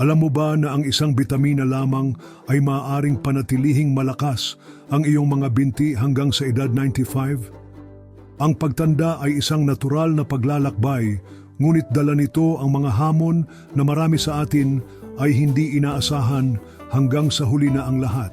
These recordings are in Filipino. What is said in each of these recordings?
Alam mo ba na ang isang bitamina lamang ay maaaring panatilihing malakas ang iyong mga binti hanggang sa edad 95? Ang pagtanda ay isang natural na paglalakbay, ngunit dala nito ang mga hamon na marami sa atin ay hindi inaasahan hanggang sa huli na ang lahat.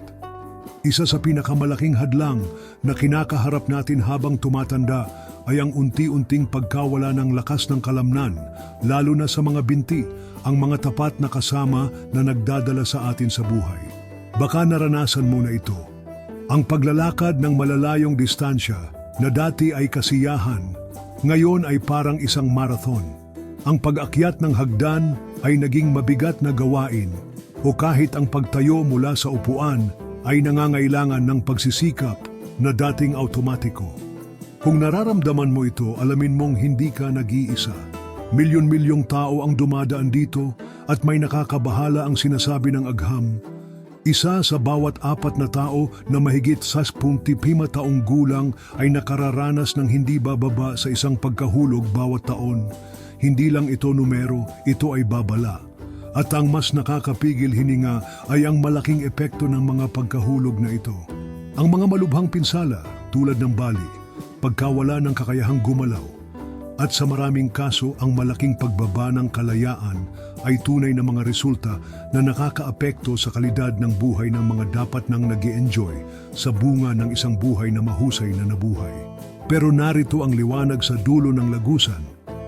Isa sa pinakamalaking hadlang na kinakaharap natin habang tumatanda ay ang unti-unting pagkawala ng lakas ng kalamnan, lalo na sa mga binti, ang mga tapat na kasama na nagdadala sa atin sa buhay. Baka naranasan mo na ito. Ang paglalakad ng malalayong distansya na dati ay kasiyahan, ngayon ay parang isang marathon. Ang pag-akyat ng hagdan ay naging mabigat na gawain o kahit ang pagtayo mula sa upuan ay nangangailangan ng pagsisikap na dating automatiko. Kung nararamdaman mo ito, alamin mong hindi ka nag-iisa. Milyon-milyong tao ang dumadaan dito at may nakakabahala ang sinasabi ng agham. Isa sa bawat apat na tao na mahigit sa 15 taong gulang ay nakararanas ng hindi bababa sa isang pagkahulog bawat taon. Hindi lang ito numero, ito ay babala. At ang mas nakakapigil hininga ay ang malaking epekto ng mga pagkahulog na ito. Ang mga malubhang pinsala tulad ng bali, pagkawala ng kakayahang gumalaw, at sa maraming kaso ang malaking pagbaba ng kalayaan ay tunay na mga resulta na nakakaapekto sa kalidad ng buhay ng mga dapat nang nag enjoy sa bunga ng isang buhay na mahusay na nabuhay. Pero narito ang liwanag sa dulo ng lagusan.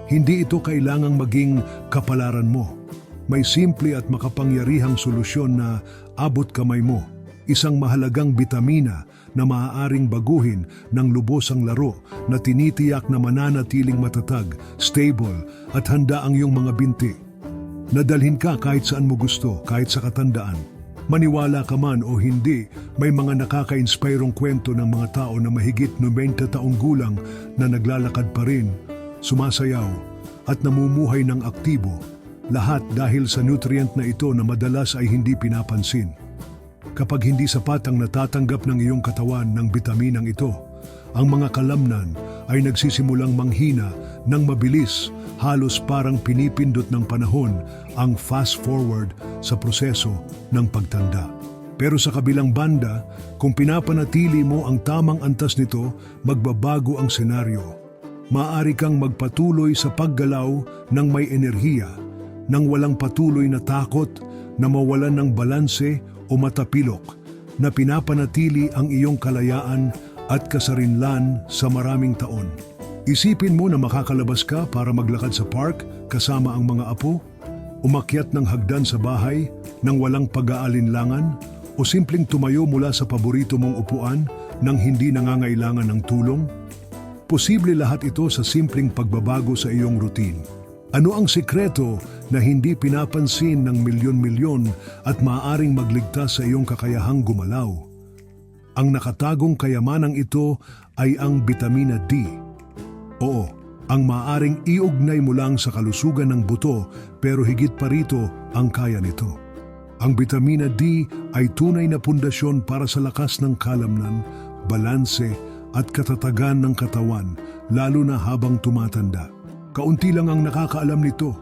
Hindi ito kailangang maging kapalaran mo. May simple at makapangyarihang solusyon na abot kamay mo. Isang mahalagang bitamina na maaaring baguhin ng lubos ang laro na tinitiyak na mananatiling matatag, stable at handa ang iyong mga binti. Nadalhin ka kahit saan mo gusto, kahit sa katandaan. Maniwala ka man o hindi, may mga nakaka-inspirong kwento ng mga tao na mahigit 90 taong gulang na naglalakad pa rin, sumasayaw at namumuhay ng aktibo, lahat dahil sa nutrient na ito na madalas ay hindi pinapansin. Kapag hindi sapat ang natatanggap ng iyong katawan ng bitaminang ito, ang mga kalamnan ay nagsisimulang manghina ng mabilis, halos parang pinipindot ng panahon ang fast forward sa proseso ng pagtanda. Pero sa kabilang banda, kung pinapanatili mo ang tamang antas nito, magbabago ang senaryo. Maaari kang magpatuloy sa paggalaw ng may enerhiya, nang walang patuloy na takot na mawalan ng balanse o matapilok, na pinapanatili ang iyong kalayaan at kasarinlan sa maraming taon. Isipin mo na makakalabas ka para maglakad sa park kasama ang mga apo, umakyat ng hagdan sa bahay nang walang pag-aalinlangan, o simpleng tumayo mula sa paborito mong upuan nang hindi nangangailangan ng tulong? Posible lahat ito sa simpleng pagbabago sa iyong routine. Ano ang sikreto na hindi pinapansin ng milyon-milyon at maaaring magligtas sa iyong kakayahang gumalaw? Ang nakatagong kayamanang ito ay ang bitamina D. Oo, ang maaaring iugnay mo lang sa kalusugan ng buto pero higit pa rito ang kaya nito. Ang bitamina D ay tunay na pundasyon para sa lakas ng kalamnan, balanse at katatagan ng katawan lalo na habang tumatanda. Kaunti lang ang nakakaalam nito,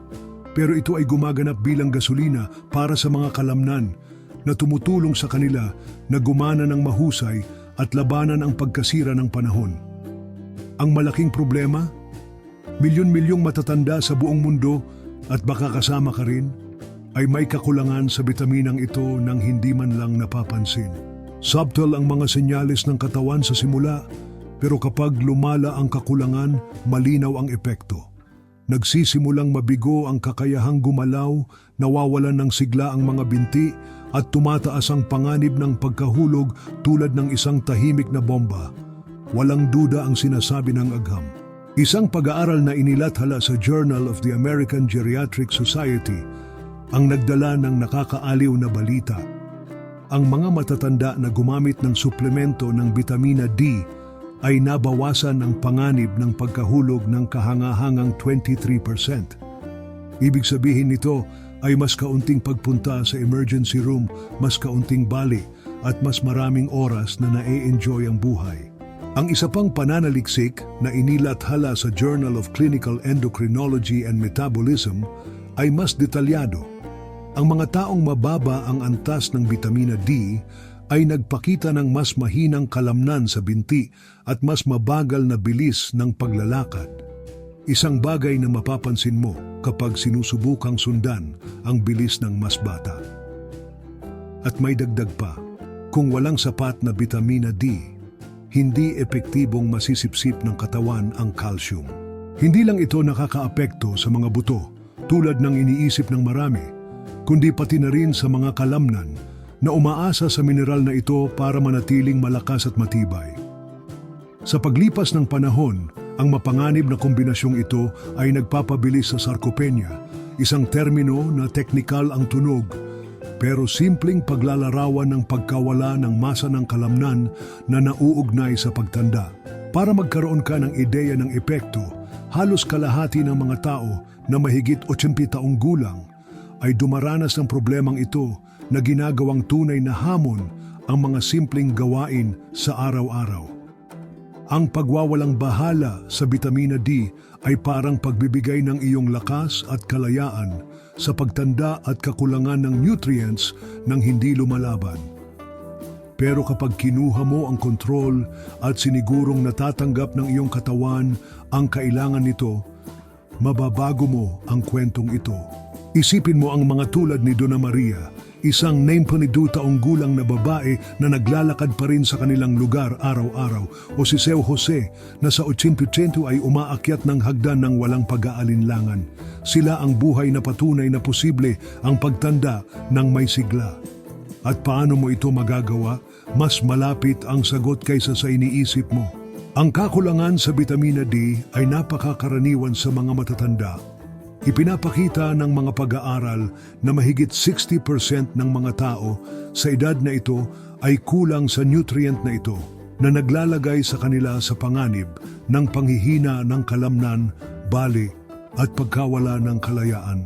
pero ito ay gumaganap bilang gasolina para sa mga kalamnan na tumutulong sa kanila na gumana ng mahusay at labanan ang pagkasira ng panahon. Ang malaking problema? Milyon-milyong matatanda sa buong mundo at baka kasama ka rin, ay may kakulangan sa bitaminang ito nang hindi man lang napapansin. Subtle ang mga senyales ng katawan sa simula, pero kapag lumala ang kakulangan, malinaw ang epekto. Nagsisimulang mabigo ang kakayahang gumalaw, nawawalan ng sigla ang mga binti, at tumataas ang panganib ng pagkahulog tulad ng isang tahimik na bomba. Walang duda ang sinasabi ng agham. Isang pag-aaral na inilathala sa Journal of the American Geriatric Society ang nagdala ng nakakaaliw na balita. Ang mga matatanda na gumamit ng suplemento ng bitamina D ay nabawasan ng panganib ng pagkahulog ng kahangahangang 23%. Ibig sabihin nito ay mas kaunting pagpunta sa emergency room, mas kaunting bali at mas maraming oras na na-enjoy ang buhay. Ang isa pang pananaliksik na inilathala sa Journal of Clinical Endocrinology and Metabolism ay mas detalyado. Ang mga taong mababa ang antas ng bitamina D ay nagpakita ng mas mahinang kalamnan sa binti at mas mabagal na bilis ng paglalakad. Isang bagay na mapapansin mo kapag sinusubukang sundan ang bilis ng mas bata. At may dagdag pa, kung walang sapat na bitamina D, hindi epektibong masisipsip ng katawan ang calcium. Hindi lang ito nakakaapekto sa mga buto tulad ng iniisip ng marami, kundi pati na rin sa mga kalamnan na umaasa sa mineral na ito para manatiling malakas at matibay. Sa paglipas ng panahon, ang mapanganib na kombinasyong ito ay nagpapabilis sa sarcopenia, isang termino na teknikal ang tunog, pero simpleng paglalarawan ng pagkawala ng masa ng kalamnan na nauugnay sa pagtanda. Para magkaroon ka ng ideya ng epekto, halos kalahati ng mga tao na mahigit 80 taong gulang ay dumaranas ng problemang ito na ginagawang tunay na hamon ang mga simpleng gawain sa araw-araw. Ang pagwawalang bahala sa bitamina D ay parang pagbibigay ng iyong lakas at kalayaan sa pagtanda at kakulangan ng nutrients nang hindi lumalaban. Pero kapag kinuha mo ang kontrol at sinigurong natatanggap ng iyong katawan ang kailangan nito, mababago mo ang kwentong ito. Isipin mo ang mga tulad ni Dona Maria, isang 92 taong gulang na babae na naglalakad pa rin sa kanilang lugar araw-araw o si Seu Jose na sa 80 ay umaakyat ng hagdan ng walang pag-aalinlangan. Sila ang buhay na patunay na posible ang pagtanda ng may sigla. At paano mo ito magagawa? Mas malapit ang sagot kaysa sa iniisip mo. Ang kakulangan sa bitamina D ay napakakaraniwan sa mga matatanda Ipinapakita ng mga pag-aaral na mahigit 60% ng mga tao sa edad na ito ay kulang sa nutrient na ito na naglalagay sa kanila sa panganib ng panghihina ng kalamnan, bali at pagkawala ng kalayaan.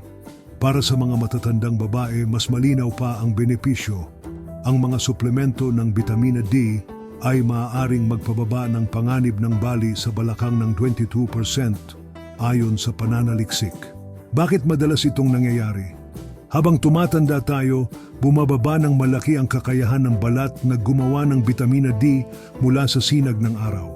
Para sa mga matatandang babae, mas malinaw pa ang benepisyo. Ang mga suplemento ng bitamina D ay maaaring magpababa ng panganib ng bali sa balakang ng 22% ayon sa pananaliksik. Bakit madalas itong nangyayari? Habang tumatanda tayo, bumababa ng malaki ang kakayahan ng balat na gumawa ng bitamina D mula sa sinag ng araw.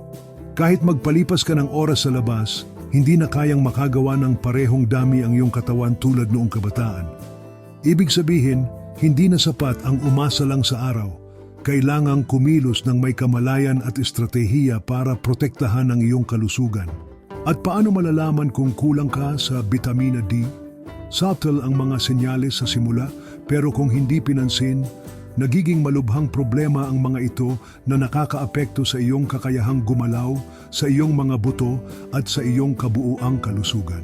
Kahit magpalipas ka ng oras sa labas, hindi na kayang makagawa ng parehong dami ang iyong katawan tulad noong kabataan. Ibig sabihin, hindi na sapat ang umasa lang sa araw. Kailangang kumilos ng may kamalayan at estratehiya para protektahan ang iyong kalusugan. At paano malalaman kung kulang ka sa bitamina D? Subtle ang mga senyales sa simula pero kung hindi pinansin, nagiging malubhang problema ang mga ito na nakakaapekto sa iyong kakayahang gumalaw, sa iyong mga buto at sa iyong kabuuang kalusugan.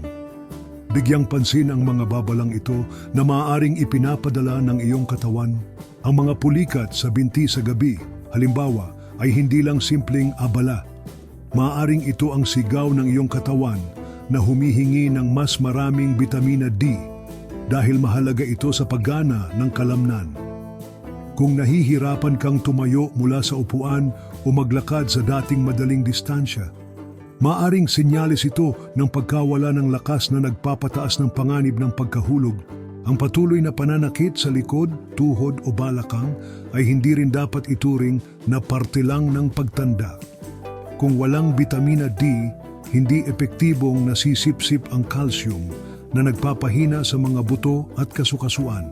Bigyang pansin ang mga babalang ito na maaaring ipinapadala ng iyong katawan. Ang mga pulikat sa binti sa gabi, halimbawa, ay hindi lang simpleng abala Maaring ito ang sigaw ng iyong katawan na humihingi ng mas maraming bitamina D dahil mahalaga ito sa paggana ng kalamnan. Kung nahihirapan kang tumayo mula sa upuan o maglakad sa dating madaling distansya, maaring sinyalis ito ng pagkawala ng lakas na nagpapataas ng panganib ng pagkahulog. Ang patuloy na pananakit sa likod, tuhod o balakang ay hindi rin dapat ituring na parte lang ng pagtanda. Kung walang bitamina D, hindi epektibong nasisipsip ang calcium na nagpapahina sa mga buto at kasukasuan.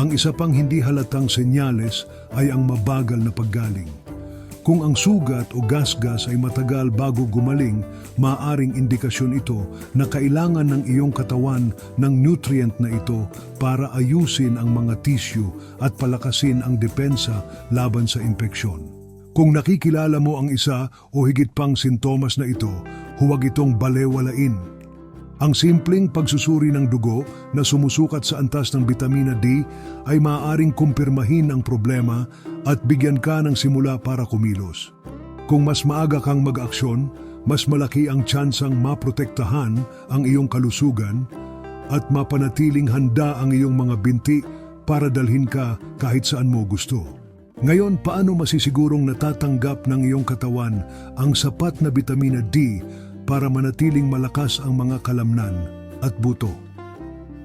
Ang isa pang hindi halatang senyales ay ang mabagal na paggaling. Kung ang sugat o gasgas ay matagal bago gumaling, maaring indikasyon ito na kailangan ng iyong katawan ng nutrient na ito para ayusin ang mga tissue at palakasin ang depensa laban sa impeksyon. Kung nakikilala mo ang isa o higit pang sintomas na ito, huwag itong balewalain. Ang simpleng pagsusuri ng dugo na sumusukat sa antas ng bitamina D ay maaaring kumpirmahin ang problema at bigyan ka ng simula para kumilos. Kung mas maaga kang mag-aksyon, mas malaki ang tsansang maprotektahan ang iyong kalusugan at mapanatiling handa ang iyong mga binti para dalhin ka kahit saan mo gusto. Ngayon, paano masisigurong natatanggap ng iyong katawan ang sapat na bitamina D para manatiling malakas ang mga kalamnan at buto?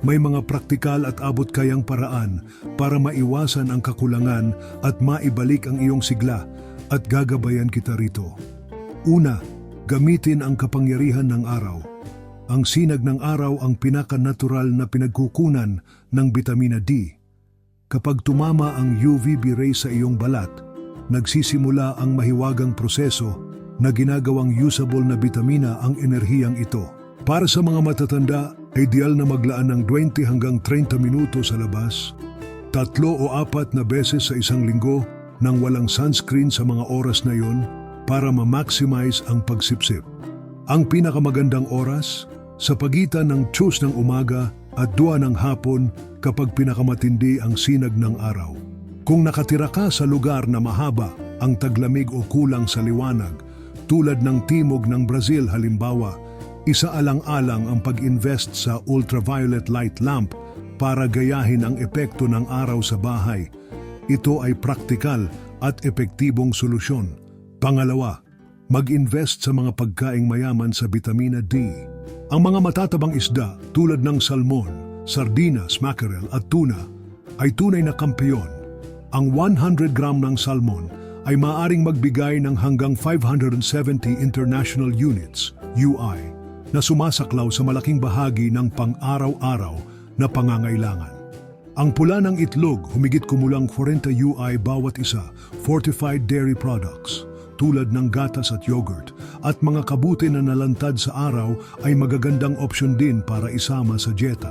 may mga praktikal at abot kayang paraan para maiwasan ang kakulangan at maibalik ang iyong sigla at gagabayan kita rito. Una, gamitin ang kapangyarihan ng araw. Ang sinag ng araw ang pinaka-natural na pinagkukunan ng bitamina D. Kapag tumama ang UVB ray sa iyong balat, nagsisimula ang mahiwagang proseso na ginagawang usable na bitamina ang enerhiyang ito. Para sa mga matatanda, ideal na maglaan ng 20 hanggang 30 minuto sa labas, tatlo o apat na beses sa isang linggo nang walang sunscreen sa mga oras na yon para ma-maximize ang pagsipsip. Ang pinakamagandang oras, sa pagitan ng tiyos ng umaga at dua ng hapon kapag pinakamatindi ang sinag ng araw. Kung nakatira ka sa lugar na mahaba ang taglamig o kulang sa liwanag, tulad ng timog ng Brazil halimbawa, isaalang-alang ang pag-invest sa ultraviolet light lamp para gayahin ang epekto ng araw sa bahay. Ito ay praktikal at epektibong solusyon. Pangalawa, mag-invest sa mga pagkaing mayaman sa bitamina D. Ang mga matatabang isda tulad ng salmon, sardinas, mackerel at tuna ay tunay na kampeyon. Ang 100 gram ng salmon ay maaring magbigay ng hanggang 570 international units, UI, na sumasaklaw sa malaking bahagi ng pang-araw-araw na pangangailangan. Ang pula ng itlog humigit kumulang 40 UI bawat isa, fortified dairy products, tulad ng gatas at yogurt, at mga kabuti na nalantad sa araw ay magagandang opsyon din para isama sa dieta.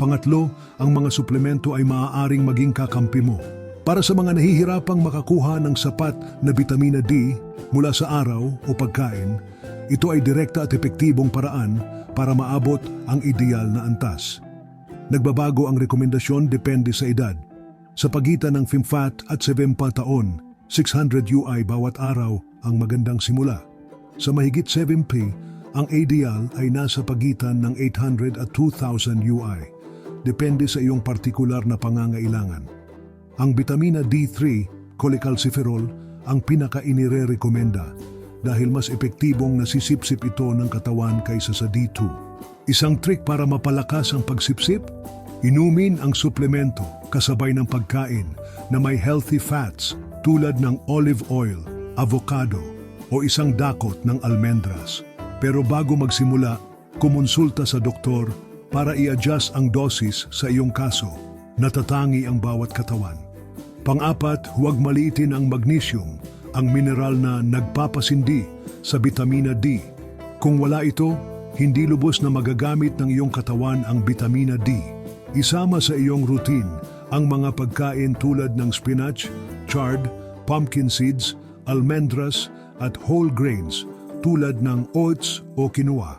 Pangatlo, ang mga suplemento ay maaaring maging kakampi mo. Para sa mga nahihirapang makakuha ng sapat na bitamina D mula sa araw o pagkain, ito ay direkta at epektibong paraan para maabot ang ideal na antas. Nagbabago ang rekomendasyon depende sa edad. Sa pagitan ng 5 at 7 pa taon, 600 UI bawat araw ang magandang simula. Sa mahigit 7P, ang ADL ay nasa pagitan ng 800 at 2,000 UI. Depende sa iyong partikular na pangangailangan. Ang vitamina D3, cholecalciferol, ang pinaka-inire-rekomenda dahil mas epektibong nasisipsip ito ng katawan kaysa sa D2. Isang trick para mapalakas ang pagsipsip? Inumin ang suplemento kasabay ng pagkain na may healthy fats tulad ng olive oil, avocado o isang dakot ng almendras. Pero bago magsimula, kumonsulta sa doktor para i-adjust ang dosis sa iyong kaso. Natatangi ang bawat katawan. Pang-apat, huwag maliitin ang magnesium, ang mineral na nagpapasindi sa vitamina D. Kung wala ito, hindi lubos na magagamit ng iyong katawan ang vitamina D. Isama sa iyong routine ang mga pagkain tulad ng spinach, chard, pumpkin seeds, almendras at whole grains tulad ng oats o quinoa.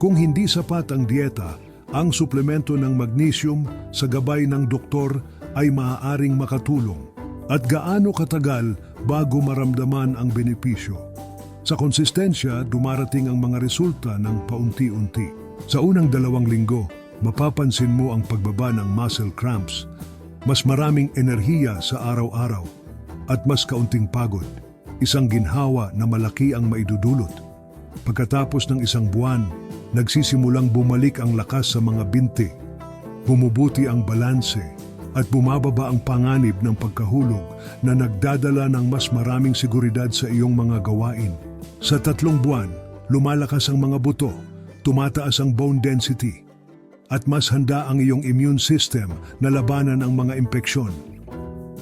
Kung hindi sapat ang dieta, ang suplemento ng magnesium sa gabay ng doktor ay maaaring makatulong. At gaano katagal bago maramdaman ang benepisyo? Sa konsistensya, dumarating ang mga resulta ng paunti-unti. Sa unang dalawang linggo, mapapansin mo ang pagbaba ng muscle cramps, mas maraming enerhiya sa araw-araw, at mas kaunting pagod. Isang ginhawa na malaki ang maidudulot. Pagkatapos ng isang buwan, nagsisimulang bumalik ang lakas sa mga binti. Bumubuti ang balanse at bumababa ang panganib ng pagkahulog na nagdadala ng mas maraming seguridad sa iyong mga gawain. Sa tatlong buwan, lumalakas ang mga buto, tumataas ang bone density, at mas handa ang iyong immune system na labanan ang mga impeksyon.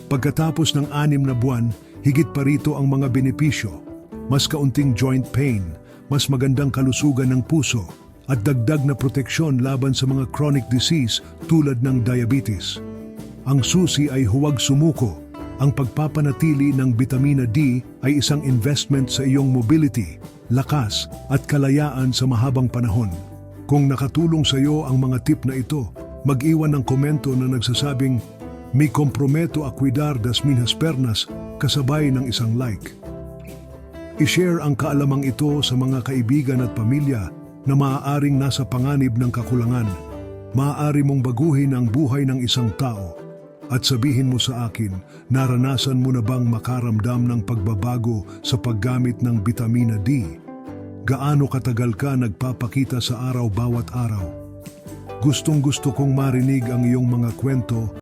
Pagkatapos ng anim na buwan, higit pa rito ang mga benepisyo. Mas kaunting joint pain, mas magandang kalusugan ng puso, at dagdag na proteksyon laban sa mga chronic disease tulad ng diabetes. Ang susi ay huwag sumuko. Ang pagpapanatili ng vitamina D ay isang investment sa iyong mobility, lakas at kalayaan sa mahabang panahon. Kung nakatulong sa iyo ang mga tip na ito, mag-iwan ng komento na nagsasabing, Mi comprometo a cuidar das minhas pernas kasabay ng isang like. I-share ang kaalamang ito sa mga kaibigan at pamilya na maaaring nasa panganib ng kakulangan. Maaari mong baguhin ang buhay ng isang tao at sabihin mo sa akin, naranasan mo na bang makaramdam ng pagbabago sa paggamit ng vitamina D? Gaano katagal ka nagpapakita sa araw bawat araw? Gustong gusto kong marinig ang iyong mga kwento